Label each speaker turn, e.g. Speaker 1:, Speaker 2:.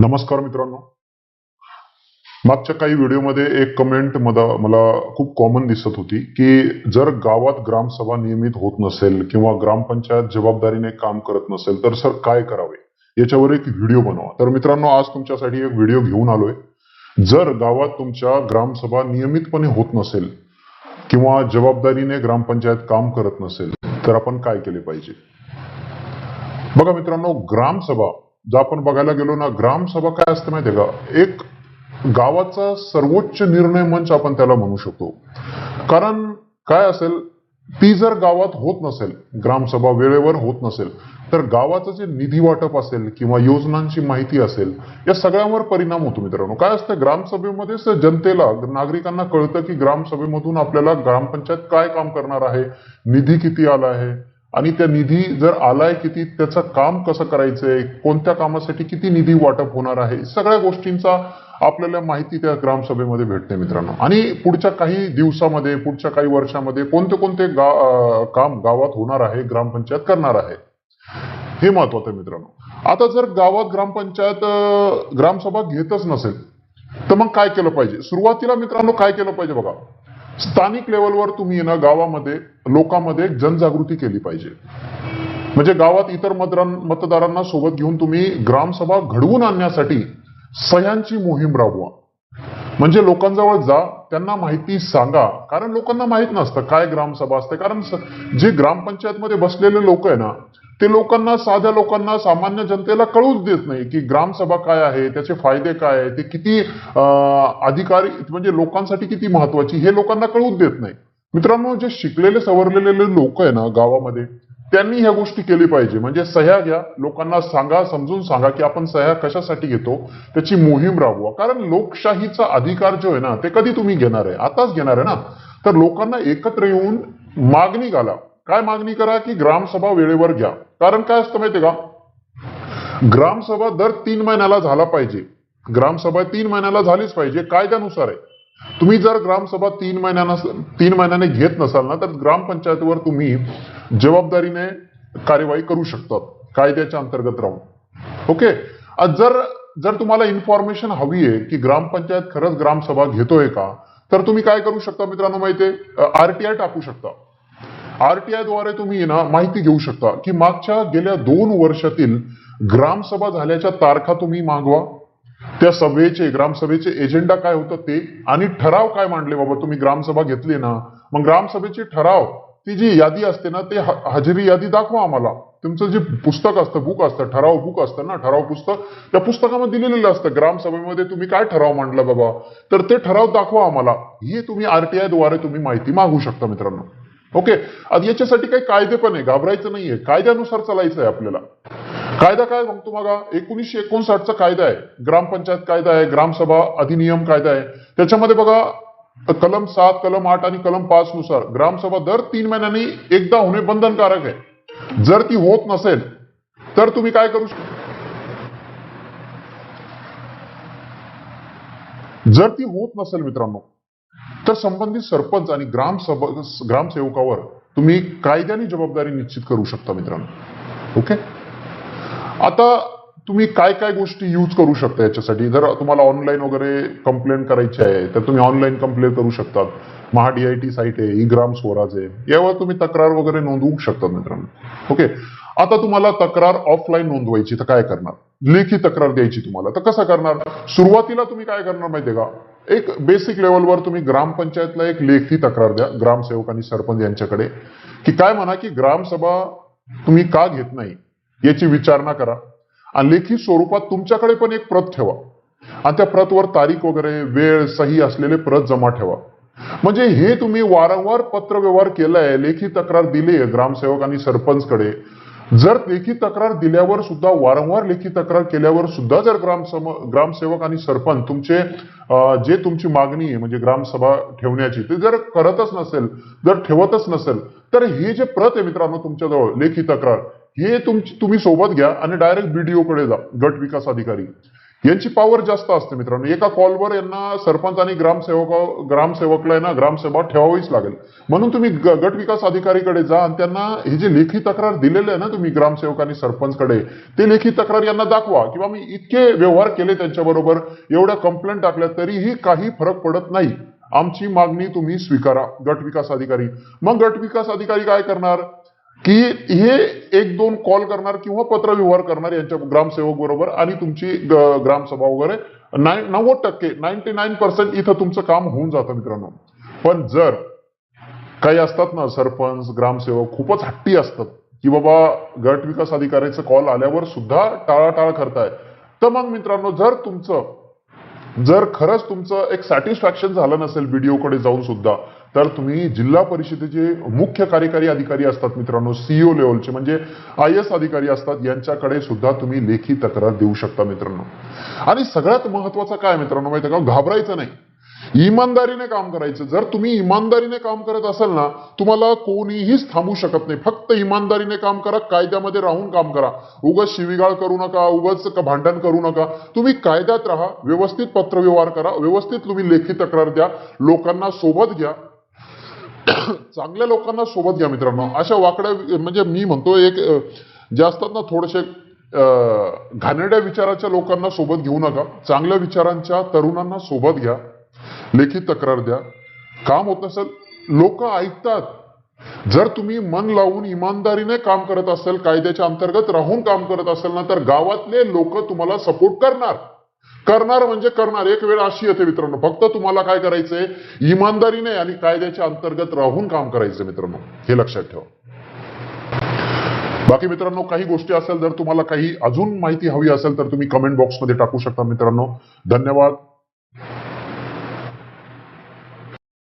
Speaker 1: नमस्कार मित्रांनो. मागच्या काही व्हिडिओमध्ये एक कमेंट मला खूप कॉमन दिसत होती की जर गावात ग्रामसभा नियमित होत नसेल किंवा ग्रामपंचायत जबाबदारीने काम करत नसेल तर सर काय करावे? याच्यावर एक व्हिडिओ बनवा. तर मित्रांनो आज तुमच्यासाठी एक व्हिडिओ घेऊन आलोय. जर गावात तुमच्या ग्रामसभा नियमितपणे होत नसेल किंवा जबाबदारीने ग्रामपंचायत काम करत नसेल तर आपण काय केले पाहिजे? बघा मित्रांनो ग्रामसभा जर आपण बघायला गेलो ना ग्रामसभा काय असते माहितीये का? एक गावाचा सर्वोच्च निर्णय मंच आपण त्याला म्हणू शकतो. कारण काय असेल? ती जर गावात होत नसेल ग्रामसभा वेळेवर होत नसेल तर गावाचं जे निधी वाटप असेल किंवा योजनांची माहिती असेल या सगळ्यांवर परिणाम होतो मित्रांनो. काय असतं? ग्रामसभेमध्येच जनतेला नागरिकांना कळतं की ग्रामसभेमधून आपल्याला ग्रामपंचायत काय काम करणार आहे? निधी किती आला आहे? आणि त्या निधी जर आलाय किती त्याचं काम कसं करायचंय कोणत्या कामासाठी किती निधी वाटप होणार आहे सगळ्या गोष्टींचा आपल्याला माहिती त्या ग्रामसभेमध्ये भेटते मित्रांनो. आणि पुढच्या काही दिवसामध्ये पुढच्या काही वर्षामध्ये कोणते कोणते गा काम गावात होणार आहे ग्रामपंचायत करणार आहे हे महत्वाचं आहे मित्रांनो. आता जर गावात ग्रामपंचायत ग्रामसभा घेतच नसेल तर मग काय केलं पाहिजे? सुरुवातीला मित्रांनो काय केलं पाहिजे बघा. स्थानिक लेवलवर तुम्ही ना गावामध्ये लोकांमध्ये जनजागृती केली पाहिजे. म्हणजे गावात इतर मतदारांना सोबत घेऊन तुम्ही ग्रामसभा घडवून आणण्यासाठी सह्यांची मोहीम राबवा. म्हणजे लोकांजवळ जा त्यांना माहिती सांगा. कारण लोकांना माहीत नसतं काय ग्रामसभा असते. कारण जे जे ग्रामपंचायतमध्ये बसलेले लोक आहे ना ते लोकांना साध्या लोकांना सामान्य जनतेला कळूच देत नाही की ग्रामसभा काय आहे त्याचे फायदे काय आहे ते किती अं, अधिकारी म्हणजे लोकांसाठी किती महत्वाची हे लोकांना कळूच देत नाही. मित्रांनो जे शिकलेले सवरलेले लोक आहे ना गावामध्ये त्यांनी ह्या गोष्टी केली पाहिजे. म्हणजे सह्या घ्या लोकांना सांगा समजून सांगा की आपण सह्या कशासाठी घेतो त्याची मोहीम राबवा. कारण लोकशाहीचा अधिकार जो आहे ना ते कधी तुम्ही घेणार आहे? आताच घेणार आहे ना? तर लोकांना एकत्र येऊन मागणी घाला काय मागणी करा की ग्रामसभा वेळेवर घ्या. कारण काय असतं माहितीये का? ग्रामसभा दर तीन महिन्याला झाला पाहिजे. ग्रामसभा तीन महिन्याला झालीच पाहिजे. कायद्यानुसार आहे. तुम्ही जर ग्रामसभा तीन महिन्यानं तीन महिन्याने घेत नसाल ना तर ग्रामपंचायतीवर तुम्ही जबाबदारीने कार्यवाही करू शकता कायद्याच्या अंतर्गत राहून. ओके? जर जर तुम्हाला इन्फॉर्मेशन हवी आहे की ग्रामपंचायत खरंच ग्रामसभा घेतोय का तर तुम्ही काय करू शकता मित्रांनो माहितीये? आरटीआय टाकू शकता. आरटीआयद्वारे तुम्ही ना माहिती घेऊ शकता की मागच्या गेल्या दोन वर्षातील ग्रामसभा झाल्याच्या तारखा तुम्ही मागवा. त्या सभेचे ग्रामसभेचे एजेंडा काय होतं ते आणि ठराव काय मांडले बाबा तुम्ही ग्रामसभा घेतली ना? मग ग्रामसभेची ठराव ती जी यादी असते ना ते हजेरी यादी दाखवा आम्हाला. तुमचं जे पुस्तक असतं बुक असतं ठराव बुक असतं ना ठराव पुस्तक त्या पुस्तकामध्ये दिलेलं असतं. ग्रामसभेमध्ये तुम्ही काय ठराव मांडला बाबा? तर ते ठराव दाखवा आम्हाला. ही तुम्ही आरटीआयद्वारे तुम्ही माहिती मागू शकता मित्रांनो. ओके. आता याच्यासाठी काही कायदे पण आहे. घाबरायचं नाहीये. कायद्यानुसार चालायचं आहे आपल्याला. कायदा काय? सांगतो बघा एकोणीसशे एकोणसाठचा कायदा आहे. ग्रामपंचायत कायदा आहे. ग्रामसभा अधिनियम कायदा आहे. त्याच्यामध्ये बघा कलम सात कलम आठ आणि कलम पाच नुसार ग्रामसभा दर तीन महिन्यांनी एकदा होणे बंधनकारक आहे. जर ती होत नसेल तर तुम्ही काय करू शकता जर ती होत नसेल मित्रांनो तर संबंधित सरपंच आणि ग्रामसभा ग्रामसेवकावर तुम्ही कायद्याने जबाबदारी निश्चित करू शकता मित्रांनो. ओके आता तुम्ही काय काय गोष्टी यूज करू शकता याच्यासाठी? जर तुम्हाला ऑनलाईन वगैरे कंप्लेंट करायची आहे तर तुम्ही ऑनलाईन कंप्लेंट करू शकतात. महा टी साईट आहे ई ग्राम स्वराज आहे. यावर तुम्ही तक्रार वगैरे नोंदवू शकता मित्रांनो. ओके आता तुम्हाला तक्रार ऑफलाईन नोंदवायची तर काय करणार? लेखी तक्रार द्यायची तुम्हाला. तर कसं करणार? सुरुवातीला तुम्ही काय करणार माहितीये का? एक बेसिक लेवलवर तुम्ही ग्रामपंचायतला एक लेखी तक्रार द्या ग्रामसेवक आणि सरपंच यांच्याकडे की काय म्हणा की ग्रामसभा तुम्ही का घेत नाही याची विचारणा करा. आणि लेखी स्वरूपात तुमच्याकडे पण एक प्रत ठेवा. आणि त्या प्रतवर तारीख वगैरे वेळ सही असलेले प्रत जमा ठेवा. म्हणजे हे तुम्ही वारंवार पत्रव्यवहार केलाय लेखी तक्रार दिली आहे ग्रामसेवक आणि सरपंचकडे जर लेखी तक्रार दिल्यावर सुद्धा वारंवार लेखी तक्रार केल्यावर सुद्धा जर ग्रामसम ग्रामसेवक आणि सरपंच तुमचे जे तुमची मागणी आहे म्हणजे ग्रामसभा ठेवण्याची ते जर करतच नसेल जर ठेवतच नसेल तर हे जे प्रत आहे मित्रांनो तुमच्याजवळ लेखी तक्रार हे तुमची तुम्ही सोबत घ्या आणि डायरेक्ट बीडीओ कडे जा गट विकास अधिकारी. यांची पॉवर जास्त असते मित्रांनो. एका कॉलवर यांना सरपंच आणि ग्रामसेवक ग्रामसेवकला आहे ना ग्रामसभा ठेवावीच लागेल. म्हणून तुम्ही ग- गट विकास अधिकारीकडे जा आणि त्यांना हे जे लेखी तक्रार दिलेले आहे ना तुम्ही ग्रामसेवक आणि सरपंचकडे ते लेखी तक्रार यांना दाखवा किंवा मी इतके व्यवहार केले त्यांच्याबरोबर एवढ्या कंप्लेंट टाकल्या तरीही काही फरक पडत नाही. आमची मागणी तुम्ही स्वीकारा गट विकास अधिकारी. मग गट विकास अधिकारी काय करणार? की हे एक दोन कॉल करणार किंवा पत्रव्यवहार करणार यांच्या ग्रामसेवक बरोबर आणि तुमची ग्रामसभा वगैरे. नाईन नव्वद टक्के नाईन्टी नाईन पर्सेंट इथं तुमचं काम होऊन जातं मित्रांनो. पण जर काही असतात ना सरपंच ग्रामसेवक खूपच हट्टी असतात की बाबा गट विकास अधिकाऱ्याचा कॉल आल्यावर सुद्धा टाळाटाळ करताय. तर मग मित्रांनो जर तुमचं जर खरंच तुमचं एक सॅटिस्फॅक्शन झालं नसेल कडे जाऊन सुद्धा तर तुम्ही जिल्हा परिषदेचे मुख्य कार्यकारी अधिकारी असतात मित्रांनो सीईओ लेवलचे म्हणजे आय एस अधिकारी असतात यांच्याकडे सुद्धा तुम्ही लेखी तक्रार देऊ शकता मित्रांनो. आणि सगळ्यात महत्वाचं काय मित्रांनो माहिती का? घाबरायचं नाही. इमानदारीने काम करायचं. जर तुम्ही इमानदारीने काम करत असाल ना तुम्हाला कोणीहीच थांबू शकत नाही. फक्त इमानदारीने काम करा कायद्यामध्ये राहून काम करा. उगाच शिवीगाळ करू नका उगाच भांडण करू नका. तुम्ही कायद्यात राहा व्यवस्थित पत्रव्यवहार करा व्यवस्थित तुम्ही लेखी तक्रार द्या लोकांना सोबत घ्या. चांगल्या लोकांना सोबत घ्या मित्रांनो. अशा वाकड्या म्हणजे मी म्हणतो एक जे असतात ना थोडेसे घाणेड्या घाणेरड्या विचाराच्या लोकांना सोबत घेऊ नका. चांगल्या विचारांच्या तरुणांना सोबत घ्या. लेखी तक्रार द्या. काम होत नसेल लोक ऐकतात. जर तुम्ही मन लावून इमानदारीने काम करत असाल कायद्याच्या अंतर्गत राहून काम करत असाल ना तर गावातले लोक तुम्हाला सपोर्ट करणार. करणार म्हणजे करणार. एक वेळ अशी येते मित्रांनो फक्त तुम्हाला काय करायचंय? इमानदारीने आणि कायद्याच्या अंतर्गत राहून काम करायचं मित्रांनो. हे लक्षात ठेवा. बाकी मित्रांनो काही गोष्टी असेल जर तुम्हाला काही अजून माहिती हवी असेल तर तुम्ही कमेंट बॉक्समध्ये टाकू शकता मित्रांनो. धन्यवाद.